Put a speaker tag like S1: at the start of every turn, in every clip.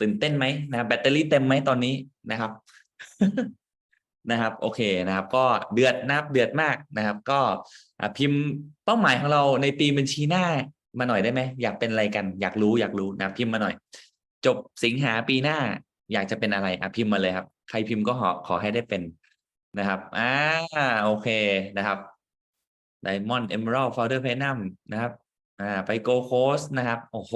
S1: ตื่นเต้นไหมนะครับแบตเตอรี่เต็มไหมตอนนี้นะครับนะครับ โอเคนะครับ ก็เดือดนับเดือดมากนะครับ ก็พิมพ์เป้าหมายของเราในปีบัญชีหน้ามาหน่อยได้ไหมอยากเป็นอะไรกัน อยากรู้อยากรู้นะพิมพ์มาหน่อย จบสิงหาปีหน้า อยากจะเป็นอะไรอะพิมพ์มาเลยครับ ใครพิมพ์ก็ขอขอให้ได้เป็นนะครับอ่าโอเคนะครับ Diamond Emerald Founder Platinum นะครับอ่าไป Go Coast นะครับ โอ้โห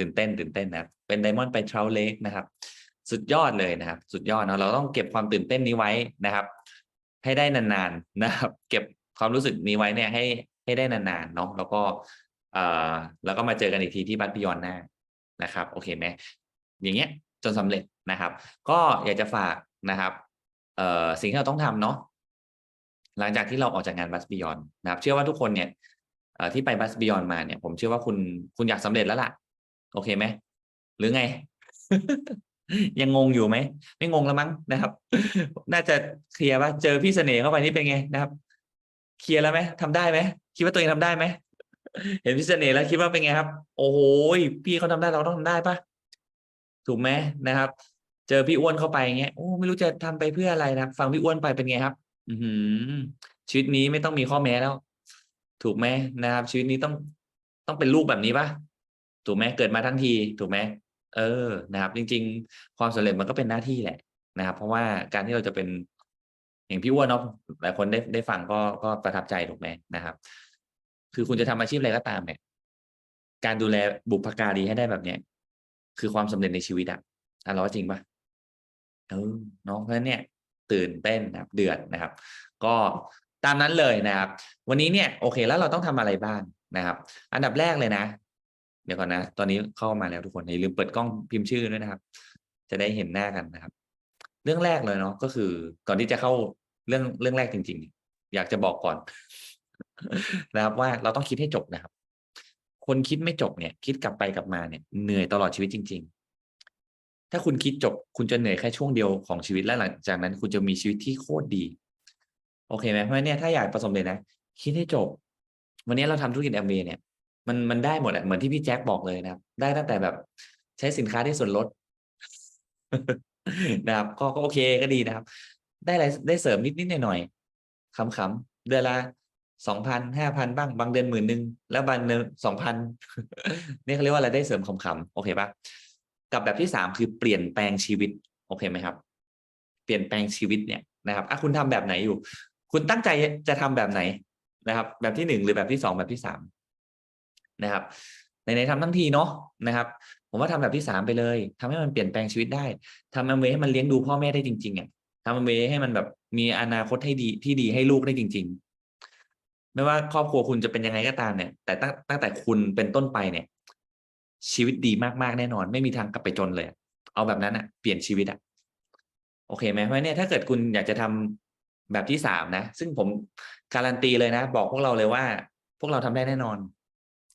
S1: ตื่นเต้นตื่นเต้นนะครับเป็น Diamond ไป Trout Lake นะครับ สุดยอดเลยนะครับ สุดยอดเนาะเราต้องเก็บความตื่นเต้นนี้ไว้นะครับ ให้ได้นานๆนะครับ เก็บความรู้สึกนี้ไว้เนี่ยให้ให้ได้นานๆเนาะแล้วก็เอ่อแล้วก็มาเจอกันอีกทีที่บัตพิยอนหน้านะครับ โอเคไหมอย่างเงี้ยจนสำเร็จนะครับ ก็อยากจะฝากนะครับเอ่อสิ่งที่เราต้องทำเนาะหลังจากที่เราออกจากงานบัสบิยอนนะครับ เชื่อว่าทุกคนเนี่ยเอ่อที่ไปบัสบิยอนมาเนี่ย ผมเชื่อว่าคุณคุณอยากสำเร็จแล้วล่ะ โอเคไหมหรือไง ยังงงอยู่ไหมไม่งงแล้วมั้งนะครับ น่าจะเคลียร์ป่ะเจอพี่เสน่ห์เข้าไปนี่เป็นไงนะครับเคลียร์แล้วไหมทำได้ไหมคิดว่าตัวเองทำได้ไหมเห็นพี่เสน่ห์แล้วคิดว่าเป็นไงครับ โอ้โหพี่เขาทำได้เราต้องทำได้ปะถูกไหมนะครับ เจอพี่อ้วนเข้าไปเงี้ยโอ้ไม่รู้จะทำไปเพื่ออะไรนะฟังพี่อ้วนไปเป็นไงครับ อืชีวิตนี้ไม่ต้องมีข้อแม้แล้ว ถูกไหมนะครับ ชีวิตนี้ต้องต้องเป็นลูกแบบนี้ปะ ถูกไหมเกิดมาทั้งทีถูกไหมเออนะครับ จริง ๆ ความสำเร็จมันก็เป็นหน้าที่แหละนะครับ เพราะว่าการที่เราจะเป็นอย่างพี่อ้วนเนาะหลายคนได้ได้ฟังก็ก็ประทับใจถูกไหมนะครับ คือคุณจะทำอาชีพอะไรก็ตามเนี่ย การดูแลบุพการีให้ได้แบบเนี้ยคือความสำเร็จในชีวิตอะอะเราว่าจริงปะเออเนาะเพราะฉะนั้นเนี่ย ตื่นเต้นนะครับ เดือดนะครับ ก็ตามนั้นเลยนะครับ วันนี้เนี่ยโอเคแล้วเราต้องทำอะไรบ้างนะครับ อันดับแรกเลยนะ เดี๋ยวก่อนนะ ตอนนี้เข้ามาแล้วทุกคนอย่าลืมเปิดกล้องพิมพ์ชื่อด้วยนะครับ จะได้เห็นหน้ากันนะครับ เรื่องแรกเลยเนาะก็คือ ก่อนที่จะเข้าเรื่องเรื่องแรกจริง ๆ อยากจะบอกก่อน นะครับว่าเราต้องคิดให้จบนะครับ คนคิดไม่จบเนี่ย คิดกลับไปกลับมาเนี่ยเหนื่อยตลอดชีวิตจริง ๆ ถ้าคุณคิดจบ คุณจะเหนื่อยแค่ช่วงเดียวของชีวิตและหลังจากนั้น คุณจะมีชีวิตที่โคตรดี โอเคไหมเพราะเนี่ยถ้าอยากประสบเลยนะคิดให้จบ วันนี้เราทำธุรกิจแอมเบเนี่ย มันมันได้หมดอะเหมือนที่พี่แจ็คบอกเลยนะครับ ได้ตั้งแต่แบบใช้สินค้าที่ส่วนลดนะครับ ก็ก็โอเคก็ดีนะครับ ได้อะไรได้เสริมนิดนิดหน่อยหน่อยๆขำๆเดือนละสองพันห้าพันบ้าง บางเดือนหมื่นหนึ่งแล้วบางเดือนสองพันนี่เขาเรียกว่าอะไรได้เสริมขำๆโอเคปะกับแบบที่สามคือเปลี่ยนแปลงชีวิต โอเคไหมครับ เปลี่ยนแปลงชีวิตเนี่ยนะครับอะคุณทำแบบไหนอยู่ คุณตั้งใจจะทำแบบไหนนะครับ แบบที่หนึ่งหรือแบบที่สองแบบที่สาม นะครับในในๆทำทั้งทีเนาะนะครับ ผมว่าทำแบบที่สามไปเลยทำให้มันเปลี่ยนแปลงชีวิตได้ทำแอมเวให้มันเลี้ยงดูพ่อแม่ได้จริงๆอะทำแอมเวให้มันแบบมีอนาคตให้ดีที่ดีให้ลูกได้จริง ๆ ไม่ว่าครอบครัวคุณจะเป็นยังไงก็ตามเนี่ย แต่ตั้งตั้งแต่คุณเป็นต้นไปเนี่ย ชีวิตดีมากๆแน่นอน ไม่มีทางกลับไปจนเลย เอาแบบนั้นอะเปลี่ยนชีวิตอะโอเคไหมเพราะเนี่ยถ้าเกิดคุณอยากจะทำแบบที่สามนะ ซึ่งผมการันตีเลยนะ บอกพวกเราเลยว่า พวกเราทำได้แน่นอน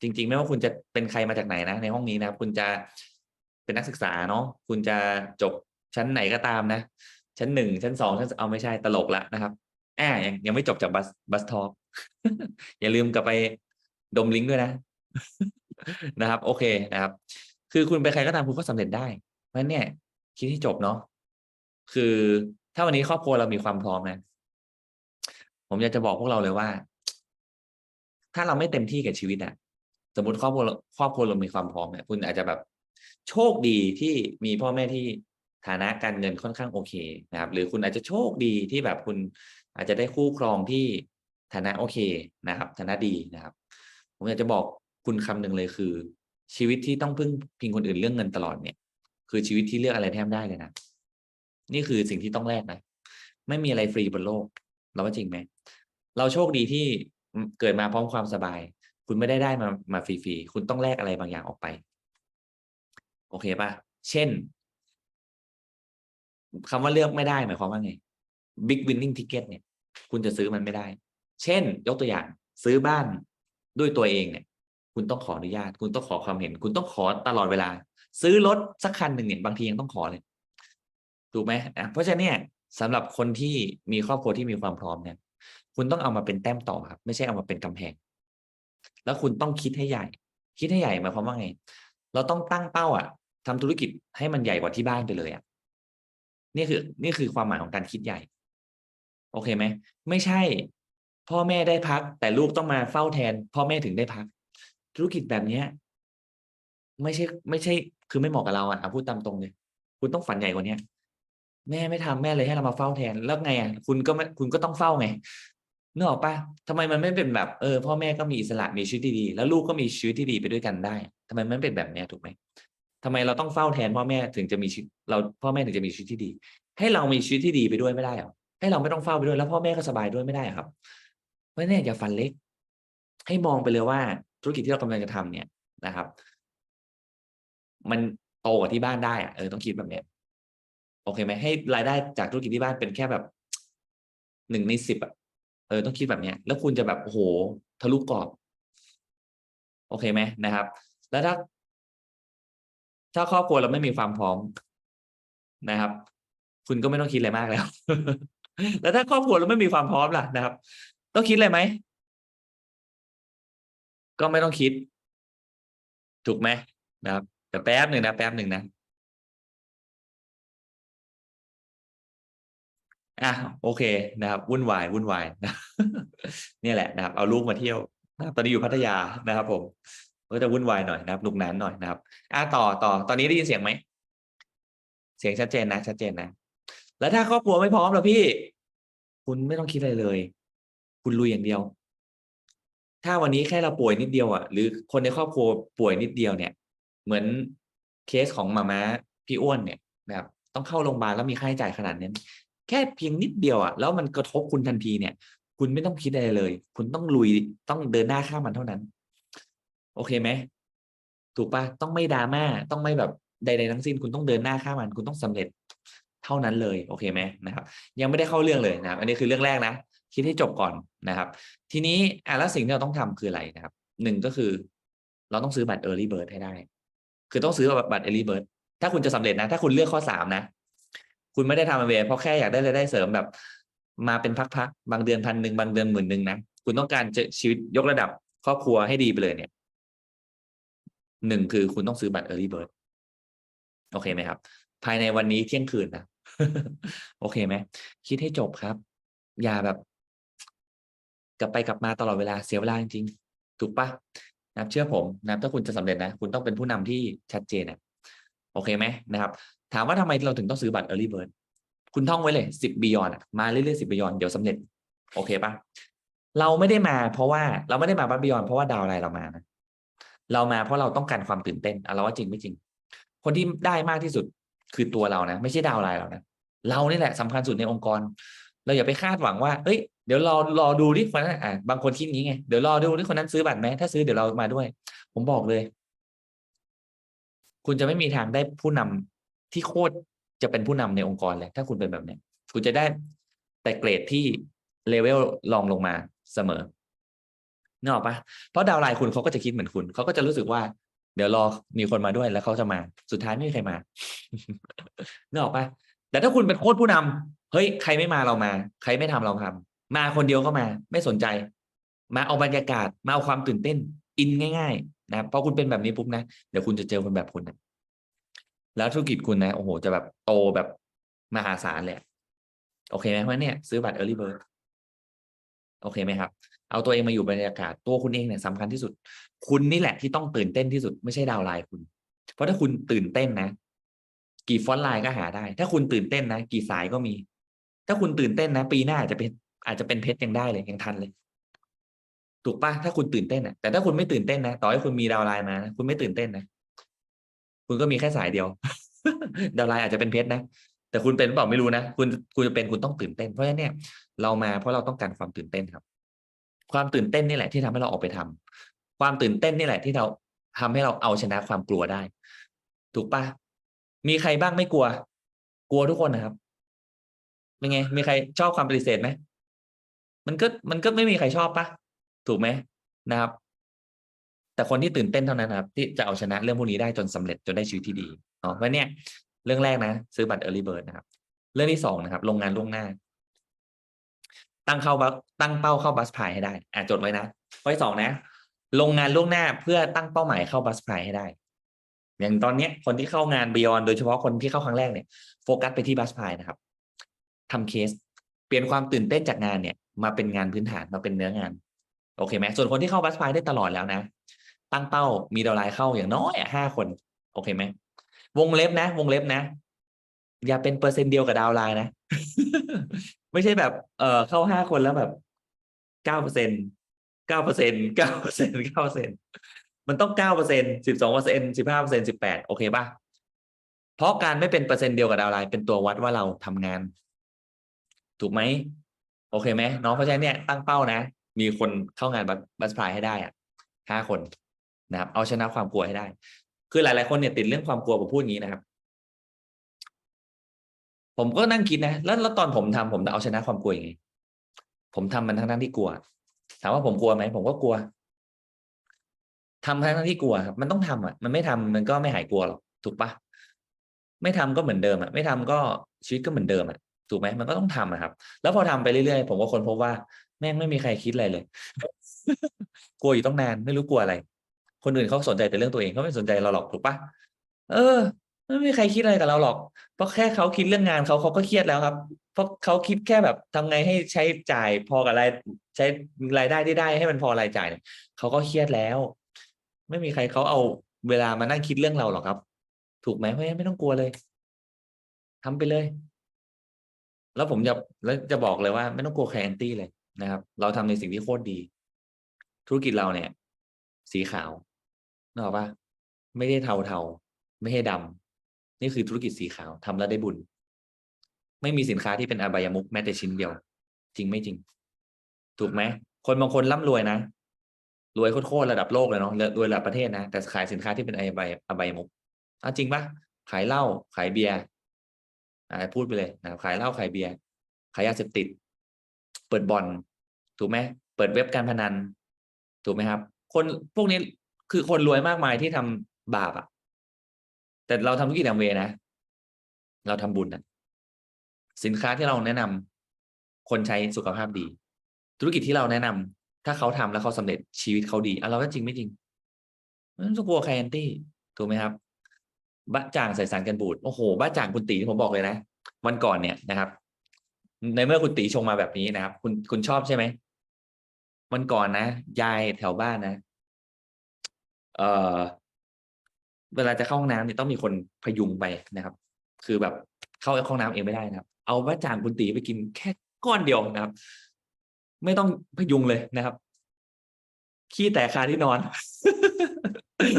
S1: จริง ๆ ไม่ว่าคุณจะเป็นใครมาจากไหนนะ ในห้องนี้นะคุณจะเป็นนักศึกษาเนาะคุณจะจบชั้นไหนก็ตามนะ ชั้นหนึ่งชั้นสองชั้นเอาไม่ใช่ตลกละนะครับอ่ายังยังไม่จบจากบัสบัสทอ l k อย่าลืมกลับไปดมลิงก์ด้วยนะ นะครับ โอเคนะครับ คือคุณเป็นใครก็ตามคุณก็สำเร็จได้ เพราะเนี่ย คิดให้จบเนาะคือถ้าวันนี้ครอบครัวเรามีความพร้อมนะผมอยากจะบอกพวกเราเลยว่า ถ้าเราไม่เต็มที่กับชีวิตอะ สมมติครอบครัวครอบครัวเรามีความพร้อมเนี่ยคุณอาจจะแบบโชคดีที่มีพ่อแม่ที่ฐานะการเงินค่อนข้างโอเคนะครับ หรือคุณอาจจะโชคดีที่แบบคุณอาจจะได้คู่ครองที่ฐานะโอเคนะครับ ฐานะดีนะครับ ผมอยากจะบอกคุณคำหนึ่งเลยคือ ชีวิตที่ต้องพึ่งพิงคนอื่นเรื่องเงินตลอดเนี่ย คือชีวิตที่เลือกอะไรแทบได้เลยนะนี่คือสิ่งที่ต้องแลกนะไม่มีอะไรฟรีบนโลก เราว่าจริงไหมเราโชคดีที่เกิดมาพร้อมความสบาย คุณไม่ได้ได้มามาฟรีๆ คุณต้องแลกอะไรบางอย่างออกไป โอเคป่ะเช่นคำว่าเลือกไม่ได้หมายความว่าไง big winning ticket เนี่ย คุณจะซื้อมันไม่ได้ เช่น ยกตัวอย่างซื้อบ้านด้วยตัวเองเนี่ย คุณต้องขออนุญาต คุณต้องขอความเห็น คุณต้องขอตลอดเวลา ซื้อรถสักคันหนึ่งเนี่ยบางทียังต้องขอเลย ถูกไหมอะเพราะฉะนั้นเนี่ยสำหรับคนที่มีครอบครัวที่มีความพร้อมเนี่ย คุณต้องเอามาเป็นแต้มต่อครับ ไม่ใช่เอามาเป็นกำแพง แล้วคุณต้องคิดให้ใหญ่ คิดให้ใหญ่หมายความว่าไง เราต้องตั้งเป้าอะทำธุรกิจให้มันใหญ่กว่าที่บ้านไปเลยอะนี่คือ นี่คือความหมายของการคิดใหญ่ โอเคไหมไม่ใช่ พ่อแม่ได้พัก แต่ลูกต้องมาเฝ้าแทน พ่อแม่ถึงได้พัก ธุรกิจแบบเนี้ย ไม่ใช่ ไม่ใช่ คือไม่เหมาะกับเราอะพูดตามตรงเลยคุณต้องฝันใหญ่กว่าเนี้ยแม่ไม่ทำแม่เลยให้เรามาเฝ้าแทนแล้วไงอะคุณก็ไม่คุณก็ต้องเฝ้าไง นึกออกปะทำไมมันไม่เป็นแบบเออพ่อแม่ก็มีอิสระมีชีวิตที่ดีแล้วลูกก็มีชีวิตที่ดีไปด้วยกันได้ทำไมมันไม่เป็นแบบนี้ถูกไหมทำไมเราต้องเฝ้าแทนพ่อแม่ถึงจะมีชีวิตเราพ่อแม่ถึงจะมีชีวิตที่ดี ให้เรามีชีวิตที่ดีไปด้วยไม่ได้หรอให้เราไม่ต้องเฝ้าไปด้วยแล้วพ่อแม่ก็สบายด้วยไม่ได้ครับ เพราะนี่อย่าฝันเล็ก ให้มองไปเลยว่าธุรกิจที่เรากำลังจะทำเนี่ยนะครับ มันโตกว่าที่บ้านได้อะเออต้องคิดแบบเนี้ยโอเคไหมให้รายได้จากธุรกิจที่บ้านเป็นแค่แบบหนึ่งในสิบอะ เออต้องคิดแบบเนี้ย แล้วคุณจะแบบโอ้โหทะลุกรอบ โอเคไหมนะครับ แล้วถ้า ถ้าครอบครัวเราไม่มีความพร้อมนะครับ คุณก็ไม่ต้องคิดอะไรมากแล้ว แล้วถ้าครอบครัวเราไม่มีความพร้อมล่ะนะครับ ต้องคิดอะไรไหมก็ไม่ต้องคิด ถูกไหมนะครับ แต่แป๊บหนึ่งนะแป๊บหนึ่งนะ อะโอเคนะครับวุ่นวายวุ่นวายนะเนี่ยแหละนะครับ เอาลูกมาเที่ยวนะครับตอนนี้อยู่พัทยานะครับผมก็จะวุ่นวายหน่อยนะครับหนุกหนานหน่อยนะครับอะต่อต่อตอนนี้ได้ยินเสียงไหมเสียงชัดเจนนะชัดเจนนะ แล้วถ้าครอบครัวไม่พร้อมล่ะพี่ คุณไม่ต้องคิดอะไรเลย คุณลุยอย่างเดียว ถ้าวันนี้แค่เราป่วยนิดเดียวอะหรือคนในครอบครัวป่วยนิดเดียวเนี่ย เหมือนเคสของมาม่าพี่อ้วนเนี่ยนะครับต้องเข้าโรงพยาบาลแล้วมีค่าใช้จ่ายขนาดนี้ แค่เพียงนิดเดียวอะแล้วมันกระทบคุณทันทีเนี่ย คุณไม่ต้องคิดอะไรเลย คุณต้องลุยต้องเดินหน้าข้ามมันเท่านั้น โอเคไหมถูกปะต้องไม่ดราม่าต้องไม่แบบใดๆทั้งสิ้น คุณต้องเดินหน้าข้ามมัน คุณต้องสำเร็จเท่านั้นเลยโอเคไหมนะครับ ยังไม่ได้เข้าเรื่องเลยนะครับ อันนี้คือเรื่องแรกนะคิดให้จบก่อนนะครับ ทีนี้อะแล้วสิ่งที่เราต้องทำคืออะไรนะครับหนึ่งก็คือ เราต้องซื้อบัตร Early Bird ให้ได้ คือต้องซื้อบัตร Early Bird ถ้าคุณจะสำเร็จนะ ถ้าคุณเลือกข้อสามนะ คุณไม่ได้ทำเวเพราะแค่อยากได้รายได้เสริมแบบ มาเป็นพักๆบางเดือนพันหนึ่งบางเดือนหมื่นหนึ่งนะคุณต้องการจะชีวิตยกระดับครอบครัวให้ดีไปเลยเนี่ยหนึ่งคือคุณต้องซื้อบัตร Early Bird โอเคไหมครับ ภายในวันนี้เที่ยงคืนนะโอเคไหมคิดให้จบครับ อย่าแบบ กลับไปกลับมาตลอดเวลาเสียเวลาจริงๆถูกปะนะเชื่อผมนะถ้าคุณจะสำเร็จนะ คุณต้องเป็นผู้นำที่ชัดเจนนะโอเคไหมนะครับ ถามว่าทำไมเราถึงต้องซื้อบัตร Early Bird คุณท่องไว้เลยสิบบียอนมาเรื่อยๆสิบบียอนเดี๋ยวสำเร็จ โอเคปะเราไม่ได้มาเพราะว่าเราไม่ได้มาบัตบียอนเพราะว่าดาวอะไรเรามานะเรามาเพราะเราต้องการความตื่นเต้นอะเราว่าจริงไม่จริง คนที่ได้มากที่สุดคือตัวเรานะ ไม่ใช่ดาวไลน์เรานะเรานี่แหละสำคัญสุดในองค์กร เราอย่าไปคาดหวังว่าเอ้ยเดี๋ยวรอรอดูที่คนนั้นอะบางคนคิดอย่างนี้ไงเดี๋ยวรอดูที่คนนั้นซื้อบัตรไหมถ้าซื้อเดี๋ยวเรามาด้วย ผมบอกเลย คุณจะไม่มีทางได้ผู้นำ ที่โคตรจะเป็นผู้นำในองค์กรเลยถ้าคุณเป็นแบบเนี้ยคุณจะได้แต่เกรดที่เลเวลลองลงมาเสมอนึกออกปะเพราะดาวไลน์คุณเขาก็จะคิดเหมือนคุณเขาก็จะรู้สึกว่า เดี๋ยวรอมีคนมาด้วยแล้วเขาจะมา สุดท้ายไม่มีใครมานึกออกปะแต่ถ้าคุณเป็นโค้ชผู้นำเฮ้ยใครไม่มาเรามา ใครไม่ทำเราทำมาคนเดียวก็มา ไม่สนใจ มาเอาบรรยากาศ มาเอาความตื่นเต้น อินง่าย ๆ นะพอคุณเป็นแบบนี้ปุ๊บนะเดี๋ยวคุณจะเจอคนแบบคุณนะ แล้วธุรกิจคุณนะโอ้โหจะแบบโตแบบมหาศาลเลยโอเคไหมเพราะเนี่ยซื้อบัตร Early Bird โอเคไหมครับ เอาตัวเองมาอยู่บรรยากาศตัวคุณเองเนี่ยสำคัญที่สุด คุณนี่แหละที่ต้องตื่นเต้นที่สุดไม่ใช่ดาวไลน์คุณ เพราะถ้าคุณตื่นเต้นนะ กี่ฟอนต์ไลน์ก็หาได้ ถ้าคุณตื่นเต้นนะ กี่สายก็มี ถ้าคุณตื่นเต้นนะ ปีหน้าอาจจะเป็น อาจจะเป็นเพชรยังได้เลยยังทันเลย ถูกปะถ้าคุณตื่นเต้นนะแต่ถ้าคุณไม่ตื่นเต้นนะต่อให้คุณมีดาวไลน์มานะคุณไม่ตื่นเต้นนะ คุณก็มีแค่สายเดียวดาวไลน์อาจจะเป็นเพชรนะ แต่คุณเป็นหรือเปล่าไม่รู้นะ คุณคุณจะเป็นคุณต้องตื่นเต้น เพราะฉะนั้นเนี่ยเรามาเพราะเราต้องการความตื่นเต้นครับ ความตื่นเต้นนี่แหละที่ทำให้เราออกไปทำความตื่นเต้นนี่แหละที่เราทำให้เราเอาชนะความกลัวได้ ถูกปะมีใครบ้างไม่กลัว กลัวทุกคนนะครับเป็นไง มีใครชอบความปฏิเสธไหมมันก็มันก็ไม่มีใครชอบปะถูกไหมนะครับ แต่คนที่ตื่นเต้นเท่านั้นนะครับ ที่จะเอาชนะเรื่องพวกนี้ได้จนสำเร็จจนได้ชีวิตที่ดีเนาะเพราะเนี่ยเรื่องแรกนะ ซื้อบัตร Early Bird นะครับ เรื่องที่สองนะครับโรงงานล่วงหน้า ตั้งเข้าบัสตั้งเป้าเข้าบัสพายให้ได้อะจดไว้นะข้อที่สองนะโรงงานล่วงหน้าเพื่อตั้งเป้าหมายเข้าบัสพายให้ได้ อย่างตอนเนี้ย คนที่เข้างาน Beyond โดยเฉพาะคนที่เข้าครั้งแรกเนี่ยโฟกัสไปที่บัสพายนะครับทำเคส เปลี่ยนความตื่นเต้นจากงานเนี่ย มาเป็นงานพื้นฐานมาเป็นเนื้องาน โอเคไหมส่วนคนที่เข้าบัสพายได้ตลอดแล้วนะ ตั้งเป้ามีดาวไลน์เข้าอย่างน้อยห้าคน โอเคไหมวงเล็บนะ วงเล็บนะ อย่าเป็นเปอร์เซ็นต์เดียวกับดาวไลน์นะ ไม่ใช่แบบเออเข้าห้าคนแล้วแบบเก้าเปอร์เซ็นเก้าเปอร์เซ็นเก้าเปอร์เซ็นเก้าเปอร์เซ็นมันต้องเก้าเปอร์เซ็นสิบสองเปอร์เซ็นสิบห้าเปอร์เซ็นสิบแปดโอเคป่ะเพราะการไม่เป็นเปอร์เซ็นต์เดียวกับดาวไลน์เป็นตัววัดว่าเราทำงาน ถูกไหมโอเคไหมน้องเพราะฉะนั้นเนี่ยตั้งเป้านะ มีคนเข้างานบัสพลายให้ได้อะห้าคน นะครับ เอาชนะความกลัวให้ได้ คือหลาย ๆ คนเนี่ยติดเรื่องความกลัวผมพูดอย่างนี้นะครับ ผมก็นั่งคิดนะ แล้วแล้วตอนผมทำผมจะเอาชนะความกลัวยังไง ผมทำมันทั้งนั้นที่กลัว ถามว่าผมกลัวไหมผมก็กลัวทำทั้งนั้นที่กลัวครับ มันต้องทำอะ มันไม่ทำมันก็ไม่หายกลัวหรอก ถูกปะไม่ทำก็เหมือนเดิมอะ ไม่ทำก็ชีวิตก็เหมือนเดิมอะ ถูกไหมมันก็ต้องทำอะครับ แล้วพอทำไปเรื่อย ๆ ผมก็คนพบว่าแม่งไม่มีใครคิดอะไรเลย กลัวอยู่ต้องนาน ไม่รู้กลัวอะไร คนอื่นเขาสนใจแต่เรื่องตัวเองเขาไม่สนใจเราหรอกถูกปะเออไม่มีใครคิดอะไรกับเราหรอก เพราะแค่เขาคิดเรื่องงานเขาเขาก็เครียดแล้วครับ เพราะเขาคิดแค่แบบทำไงให้ใช้จ่ายพอกับรายใช้รายได้ที่ได้ให้มันพอรายจ่ายเนี่ยเขาก็เครียดแล้ว ไม่มีใครเขาเอาเวลามานั่งคิดเรื่องเราหรอกครับ ถูกไหมเพราะฉะนั้นไม่ต้องกลัวเลยทำไปเลย แล้วผมจะแล้วจะบอกเลยว่า ไม่ต้องกลัวใครแอนตี้เลยนะครับ เราทำในสิ่งที่โคตรดี ธุรกิจเราเนี่ย สีขาว นึกออกปะไม่ได้เทาเทาไม่ให้ดำนี่คือธุรกิจสีขาวทำแล้วได้บุญ ไม่มีสินค้าที่เป็นอบายมุกแม้แต่ชิ้นเดียว จริงไม่จริง ถูกไหมคนบางคนร่ำรวยนะรวยโคตรระดับโลกเลยเนาะรวยระดับประเทศนะแต่ขายสินค้าที่เป็นอบายอบายมุกอะจริงปะขายเหล้าขายเบียร์อ่าพูดไปเลยนะขายเหล้าขายเบียร์ขายยาเสพติด เปิดบอลถูกไหมเปิดเว็บการพนัน ถูกไหมครับ คนพวกนี้ คือคนรวยมากมายที่ทำบาปอะแต่เราทำธุรกิจแอมเวย์นะ เราทำบุญนะสินค้าที่เราแนะนำคนใช้สุขภาพดี ธุรกิจที่เราแนะนำถ้าเขาทำแล้วเขาสำเร็จชีวิตเขาดีอะเราก็จริงไม่จริงไม่ต้องกลัวใครแอนตี้ถูกไหมครับบ้าจ่างใส่สารกันบูดโอ้โหบ้าจ่างคุณตีผมบอกเลยนะวันก่อนเนี่ยนะครับ ในเมื่อคุณตีชงมาแบบนี้นะครับ คุณคุณชอบใช่ไหมวันก่อนนะยายแถวบ้านนะ เอ่อเวลาจะเข้าห้องน้ำเนี่ยต้องมีคนพยุงไปนะครับ คือแบบเข้าห้องน้ำเองไม่ได้นะครับ เอาบ้าจางคุณตีไปกินแค่ก้อนเดียวนะครับ ไม่ต้องพยุงเลยนะครับขี้แตกคาที่นอน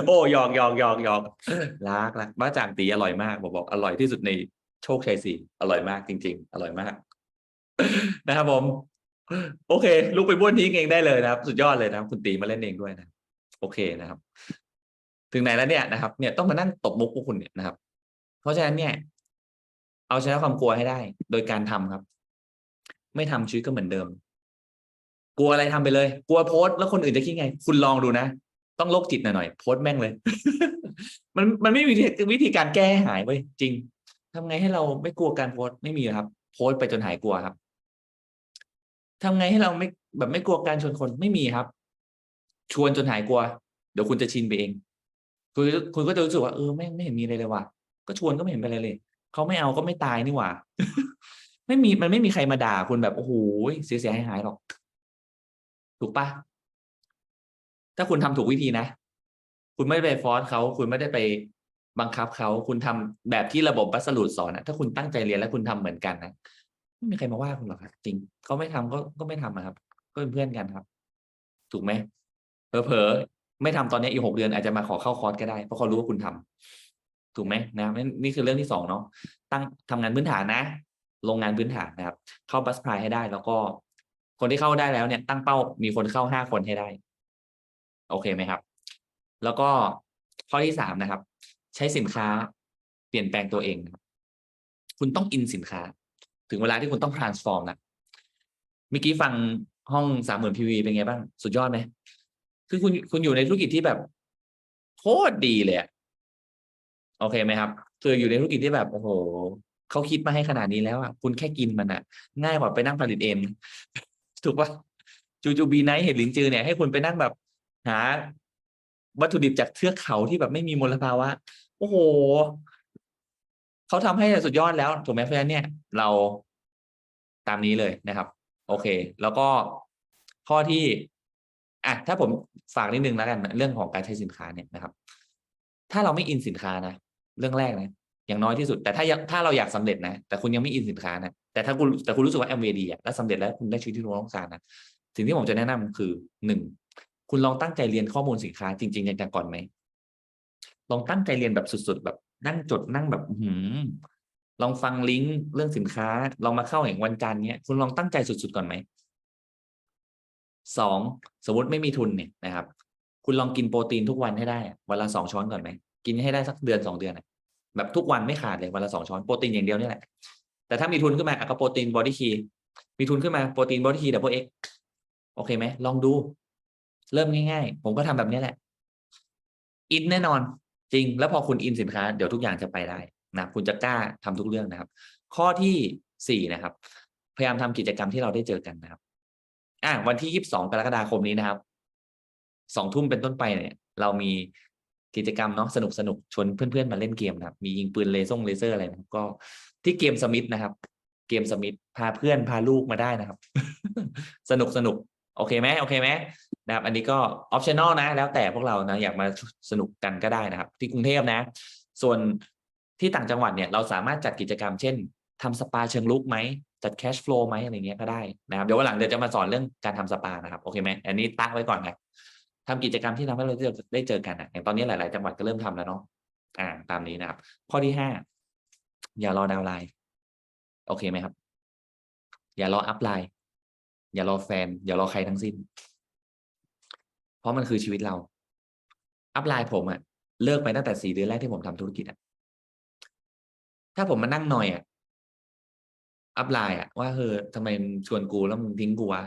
S1: โอ้ยอกหยอกหยอกหยอกรักรักบ้าจ่างตีอร่อยมากบอกบอกอร่อยที่สุดในโชคชัยสี่อร่อยมากจริง ๆ อร่อยมาก นะครับผม โอเค ลุกไปบ้วนทิ้งเองได้เลยนะครับ สุดยอดเลยนะครับ คุณตีมาเล่นเองด้วยนะ โอเคนะครับ ถึงไหนแล้วเนี่ยนะครับ เนี่ยต้องมานั่งตบมุกพวกคุณเนี่ยนะครับ เพราะฉะนั้นเนี่ย เอาชนะความกลัวให้ได้ โดยการทำครับ ไม่ทำชีวิตก็เหมือนเดิม กลัวอะไรทำไปเลย กลัวโพสต์แล้วคนอื่นจะคิดไง คุณลองดูนะต้องโรคจิตหน่อยโพสต์แม่งเลย มันมันไม่มีวิธีการแก้ให้หายเว้ยจริงทำไงให้เราไม่กลัวการโพสต์ไม่มีครับ โพสต์ไปจนหายกลัวครับทำไงให้เราไม่แบบไม่กลัวการชนคนไม่มีครับ ชวนจนหายกลัว เดี๋ยวคุณจะชินไปเองคุณคุณก็จะรู้สึกว่าเออไม่ไม่เห็นมีอะไรเลยว่ะก็ชวนก็ไม่เห็นเป็นอะไรเลยเขาไม่เอาก็ไม่ตายนี่หว่า ไม่มีมันไม่มีใครมาด่าคุณแบบโอ้โหเสียเสียหายหายหรอก ถูกปะถ้าคุณทำถูกวิธีนะคุณไม่ไปฟอร์สเขาคุณไม่ได้ไปบังคับเขาคุณทำแบบที่ระบบบัสลูดสอนนะถ้าคุณตั้งใจเรียนแล้วคุณทำเหมือนกันนะไม่มีใครมาว่าคุณหรอกครับจริงเขาไม่ทำก็ก็ไม่ทำนะครับ ก็เป็นเพื่อนกันครับ ถูกไหม เผลอๆไม่ทำตอนนี้อีกหกเดือนอาจจะมาขอเข้าคอร์สก็ได้เพราะเขารู้ว่าคุณทำถูกไหมนะครับนี่คือเรื่องที่สองเนาะตั้งทำงานพื้นฐานนะลงงานพื้นฐานนะครับ เข้าบัสพายให้ได้แล้วก็ คนที่เข้าได้แล้วเนี่ย ตั้งเป้ามีคนเข้าห้าคนให้ได้ โอเคไหมครับ แล้วก็ข้อที่สามนะครับ ใช้สินค้าเปลี่ยนแปลงตัวเองครับคุณต้องอินสินค้า ถึงเวลาที่คุณต้อง transform นะเมื่อกี้ฟังห้องสามหมื่นพีวีเป็นไงบ้าง สุดยอดไหม คือคุณคุณอยู่ในธุรกิจที่แบบโคตรดีเลยอะโอเคไหมครับ คืออยู่ในธุรกิจที่แบบโอ้โหเขาคิดมาให้ขนาดนี้แล้วอะคุณแค่กินมันอะ ง่ายกว่าไปนั่งผลิตเองถูกปะจูจูบีไนท์เห็ดลินจือเนี่ยให้คุณไปนั่งแบบ หา วัตถุดิบจากเทือกเขาที่แบบไม่มีมลภาวะโอ้โหเขาทำให้สุดยอดแล้วถูกไหมเพราะฉะนั้นเนี่ย เราตามนี้เลยนะครับ โอเค แล้วก็ข้อที่ อะถ้าผมฝากนิดนึงแล้วกันเรื่องของการใช้สินค้าเนี่ยนะครับ ถ้าเราไม่อินสินค้านะเรื่องแรกนะอย่างน้อยที่สุด แต่ถ้าถ้าเราอยากสำเร็จนะ แต่คุณยังไม่อินสินค้านะแต่ถ้าคุณแต่คุณรู้สึกว่าแอมเวดีอะแล้วสำเร็จแล้วคุณได้ชีวิตที่คุณต้องการนะสิ่งที่ผมจะแนะนำคือหนึ่งคุณลองตั้งใจเรียนข้อมูลสินค้าจริงๆจังๆก่อนไหมลองตั้งใจเรียนแบบสุด ๆ แบบนั่งจดนั่งแบบหือลองฟังลิงก์เรื่องสินค้าลองมาเข้าอย่างวันจันทร์เนี้ยคุณลองตั้งใจสุด ๆ ก่อนไหม สองสมมติไม่มีทุนเนี่ยนะครับ คุณลองกินโปรตีนทุกวันให้ได้วันละสองช้อนก่อนไหมกินให้ได้สักเดือนสองเดือนแบบทุกวันไม่ขาดเลยวันละสองช้อนโปรตีนอย่างเดียวนี่แหละแต่ถ้ามีทุนขึ้นมาอะก็โปรตีนบอดี้คีมีทุนขึ้นมาโปรตีนบอดี้คีดับเบิลเอ็กโอเคไหมลองดู เริ่มง่าย ๆ ผมก็ทำแบบนี้แหละ อินแน่นอนจริง แล้วพอคุณอินสินค้าเดี๋ยวทุกอย่างจะไปได้นะคุณจะกล้าทำทุกเรื่องนะครับ ข้อที่สี่นะครับ พยายามทำกิจกรรมที่เราได้เจอกันนะครับ อะวันที่ยี่สิบสองกรกฎาคมนี้นะครับสองทุ่มเป็นต้นไปเนี่ย เรามีกิจกรรมเนาะสนุกสนุกชวนเพื่อนๆมาเล่นเกมนะครับ มียิงปืนเลเซอร์เลเซอร์อะไรนะครับก็ที่เกมสมิธนะครับ เกมสมิธพาเพื่อนพาลูกมาได้นะครับ สนุกสนุกโอเคไหมโอเคไหมนะครับ อันนี้ก็ออปชั่นอลนะ แล้วแต่พวกเรานะอยากมาสนุกกันก็ได้นะครับ ที่กรุงเทพนะ ส่วนที่ต่างจังหวัดเนี่ยเราสามารถจัดกิจกรรมเช่น ทำสปาเชิงลุกไหมจัดแคชฟลูไหมอะไรเงี้ยก็ได้นะครับ เดี๋ยววันหลังเดี๋ยวจะมาสอนเรื่องการทำสปานะครับโอเคไหมอันนี้ตั้งไว้ก่อนนะทำกิจกรรมที่ทำให้เราได้เจอได้เจอกันอะอย่างตอนนี้หลาย ๆ จังหวัดก็เริ่มทำแล้วเนาะอ่า ตามนี้นะครับ ข้อที่ห้าอย่ารอดาวไลน์โอเคไหมครับ อย่ารออัพไลน์อย่ารอแฟน อย่ารอใครทั้งสิ้น เพราะมันคือชีวิตเรา อัพไลน์ผมอะเลิกไปตั้งแต่สี่เดือนแรกที่ผมทำธุรกิจอะถ้าผมมานั่งหน่อยอะ อัพไลน์อะว่าเออทำไมมึงชวนกูแล้วมึงทิ้งกูวะ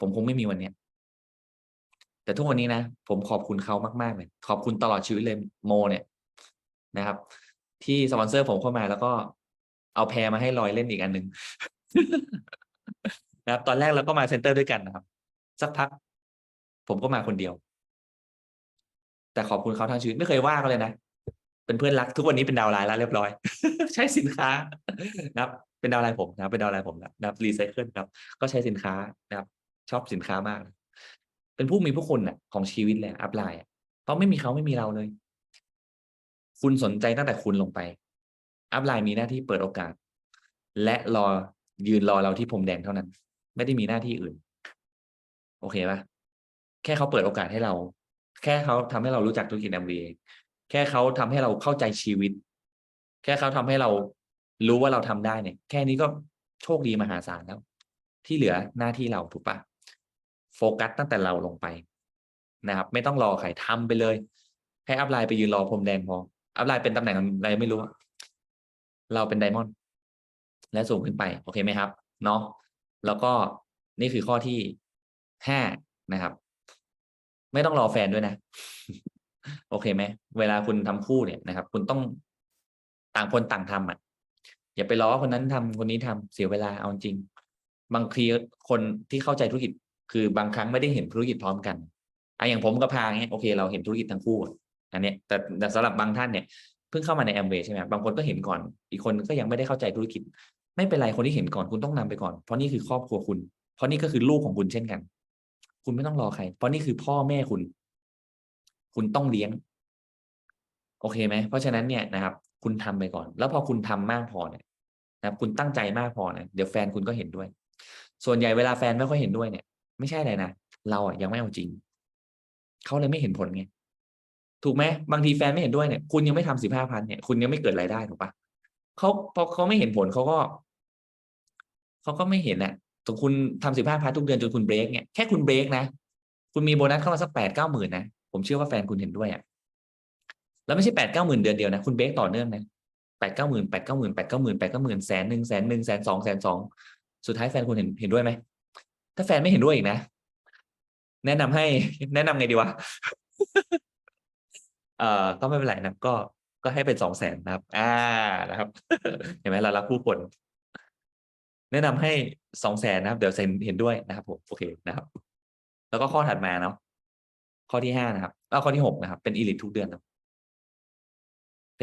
S1: ผมคงไม่มีวันเนี้ยแต่ทุกวันนี้นะผมขอบคุณเขามากๆเลยขอบคุณตลอดชีวิตเลยโม เนี่ยนะครับ ที่สปอนเซอร์ผมเข้ามาแล้วก็เอาแพรมาให้ลอยเล่นอีกอันหนึ่งนะครับ ตอนแรกเราก็มาเซ็นเตอร์ด้วยกันนะครับ สักพัก ผมก็มาคนเดียว แต่ขอบคุณเขาทั้งชีวิตไม่เคยว่าเขาเลยนะเป็นเพื่อนรักทุกวันนี้เป็นดาวไลน์แล้วเรียบร้อย ใช้สินค้านะครับ เป็นดาวไลน์ผมนะครับเป็นดาวไลน์ผมนะครับรีไซเคิลครับ ก็ใช้สินค้านะครับ ชอบสินค้ามาก เป็นผู้มีผู้คนน่ะของชีวิตเลยอัพไลน์เพราะไม่มีเขาไม่มีเราเลย คุณสนใจตั้งแต่คุณลงไป อัพไลน์มีหน้าที่เปิดโอกาส และรอยืนรอเราที่พรมแดงเท่านั้น ไม่ได้มีหน้าที่อื่น โอเคปะแค่เขาเปิดโอกาสให้เรา แค่เขาทำให้เรารู้จักธุรกิจแอมวีแค่เขาทำให้เราเข้าใจชีวิต แค่เขาทำให้เรา รู้ว่าเราทำได้เนี่ย แค่นี้ก็โชคดีมหาศาลแล้ว ที่เหลือหน้าที่เราถูกปะโฟกัสตั้งแต่เราลงไปนะครับ ไม่ต้องรอใครทำไปเลย ให้อัพไลน์ไปยืนรอพรมแดงพออัพไลน์เป็นตำแหน่งอะไรไม่รู้ เราเป็นไดมอนด์และสูงขึ้นไป โอเคไหมครับ เนาะแล้วก็นี่คือข้อที่ห้านะครับ ไม่ต้องรอแฟนด้วยนะ โอเคไหมเวลาคุณทำคู่เนี่ยนะครับ คุณต้องต่างคนต่างทำอะ อย่าไปรอว่าคนนั้นทำคนนี้ทำเสียเวลาเอาจริง บางทีคนที่เข้าใจธุรกิจ คือบางครั้งไม่ได้เห็นธุรกิจพร้อมกันอะอย่างผมกับพาเนี้ยโอเค เราเห็นธุรกิจทั้งคู่อันเนี้ยแต่แต่สำหรับบางท่านเนี่ยเพิ่งเข้ามาในแอมเวย์ใช่ไหมบางคนก็เห็นก่อน อีกคนก็ยังไม่ได้เข้าใจธุรกิจ ไม่เป็นไรคนที่เห็นก่อนคุณต้องนำไปก่อน เพราะนี่คือครอบครัวคุณ เพราะนี่ก็คือลูกของคุณเช่นกัน คุณไม่ต้องรอใคร เพราะนี่คือพ่อแม่คุณ คุณต้องเลี้ยง โอเคไหมเพราะฉะนั้นเนี่ยนะครับ คุณทำไปก่อน แล้วพอคุณทำมากพอเนี่ยนะคุณตั้งใจมากพอเนี่ยเดี๋ยวแฟนคุณก็เห็นด้วย ส่วนใหญ่เวลาแฟนไม่ค่อยเห็นด้วยเนี่ย ไม่ใช่อะไรนะเราอะยังไม่เอาจริงเขาเลยไม่เห็นผลไงถูกไหมบางทีแฟนไม่เห็นด้วยเนี่ย คุณยังไม่ทำสิบห้าพันเนี่ยคุณยังไม่เกิดรายได้ถูกปะเขาพอเขาไม่เห็นผลเขาก็เขาก็ไม่เห็นน่ะสมคุณทำสิบห้าพันทุกเดือนจนคุณเบรกเนี่ยแค่คุณเบรกนะคุณมีโบนัสเข้ามาสักแปดเก้าหมื่นนะผมเชื่อว่าแฟนคุณเห็นด้วยอะ แล้วไม่ใช่แปดเก้าหมื่นเดือนเดียวนะคุณเบรกต่อเนื่องนะแปดเก้าหมื่นแปดเก้าหมื่นแปดเก้าหมื่นแปดเก้าหมื่นแสนหนึ่งแสนหนึ่งแสนสองแสนสองสุดท้ายแฟนคุณเห็นเห็นด้วยไหมถ้าแฟนไม่เห็นด้วยอีกนะ แนะนำให้แนะนำไงดีวะเอ่อก็ไม่เป็นไรนะก็ก็ให้เป็นสองแสนนะครับ อ่านะครับ เห็นไหมเรารักผู้คนแนะนำให้สองแสนนะครับ เดี๋ยวเซ็นเห็นด้วยนะครับผมโอเคนะครับ แล้วก็ข้อถัดมาเนาะข้อที่ห้านะครับแล้วข้อที่หกนะครับ เป็นอีลิททุกเดือนนะ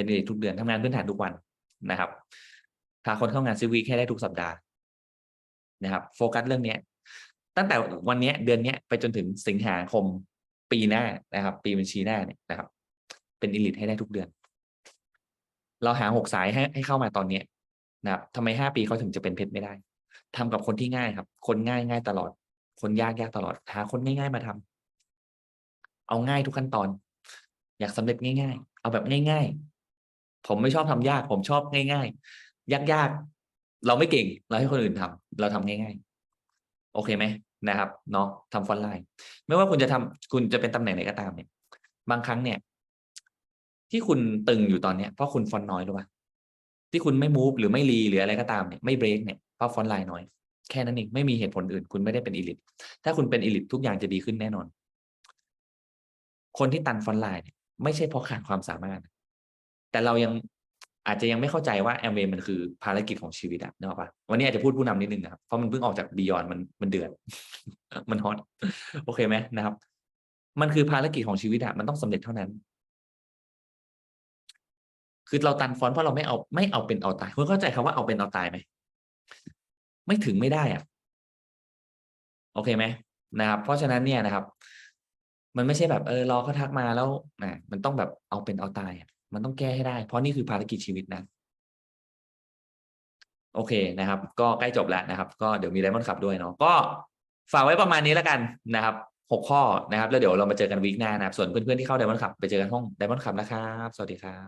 S1: เป็นอีลิททุกเดือนทำงานพื้นฐานทุกวันนะครับพาคนเข้างานซีวีแค่ได้ทุกสัปดาห์นะครับ โฟกัสเรื่องเนี้ยตั้งแต่วันเนี้ยเดือนเนี้ยไปจนถึงสิงหาคมปีหน้านะครับ ปีบัญชีหน้าเนี่ยนะครับ เป็นอีลิทให้ได้ทุกเดือน เราหาหกสายให้ให้เข้ามาตอนเนี้ยนะครับทำไมห้าปีเขาถึงจะเป็นเพชรไม่ได้ทำกับคนที่ง่ายครับ คนง่ายง่ายตลอด คนยากยากตลอด หาคนง่าย ๆ มาทำเอาง่ายทุกขั้นตอน อยากสำเร็จง่าย ๆ เอาแบบง่าย ๆ ผมไม่ชอบทำยาก ผมชอบง่าย ๆ ยากๆ เราไม่เก่ง เราให้คนอื่นทำเราทำง่าย ๆ โอเคไหมนะครับเนาะทำฟอนไลน์ ไม่ว่าคุณจะทำคุณจะเป็นตำแหน่งไหนก็ตามเนี่ย บางครั้งเนี่ย ที่คุณตึงอยู่ตอนเนี้ยเพราะคุณฟอนน้อยหรือเปล่าที่คุณไม่มูฟหรือไม่รีหรืออะไรก็ตามเนี่ยไม่เบรกเนี่ยเพราะฟอนไลน์น้อยแค่นั้นเองไม่มีเหตุผลอื่น คุณไม่ได้เป็นอีลิทถ้าคุณเป็นอีลิททุกอย่างจะดีขึ้นแน่นอน คนที่ตันฟอนไลน์เนี่ยไม่ใช่เพราะขาดความสามารถ แต่เรายังอาจจะยังไม่เข้าใจว่าแอมเวย์มันคือภารกิจของชีวิตอะนึกออกปะวันนี้อาจจะพูดผู้นำนิดนึงนะครับเพราะมันเพิ่งออกจากบียอนมันมันเดือด มันฮอตโอเคไหมนะครับ มันคือภารกิจของชีวิตอะมันต้องสำเร็จเท่านั้น คือเราตันฟอนเพราะเราไม่เอาไม่เอาเป็นเอาตายคุณเข้าใจคำว่าเอาเป็นเอาตายไหมไม่ถึงไม่ได้อะโอเคไหมนะครับ เพราะฉะนั้นเนี่ยนะครับ มันไม่ใช่แบบเออรอเขาทักมาแล้วนะมันต้องแบบเอาเป็นเอาตายอะ มันต้องแก้ให้ได้ เพราะนี่คือภารกิจชีวิตนะ โอเคนะครับ ก็ใกล้จบแล้วนะครับ ก็เดี๋ยวมีไดมอนด์ขับด้วยเนาะก็ฝากไว้ประมาณนี้แล้วกันนะครับหกข้อนะครับ แล้วเดี๋ยวเรามาเจอกันวีคหน้านะครับ ส่วนเพื่อนๆที่เข้าไดมอนด์ขับไปเจอกันห้องไดมอนด์ขับนะครับ สวัสดีครับ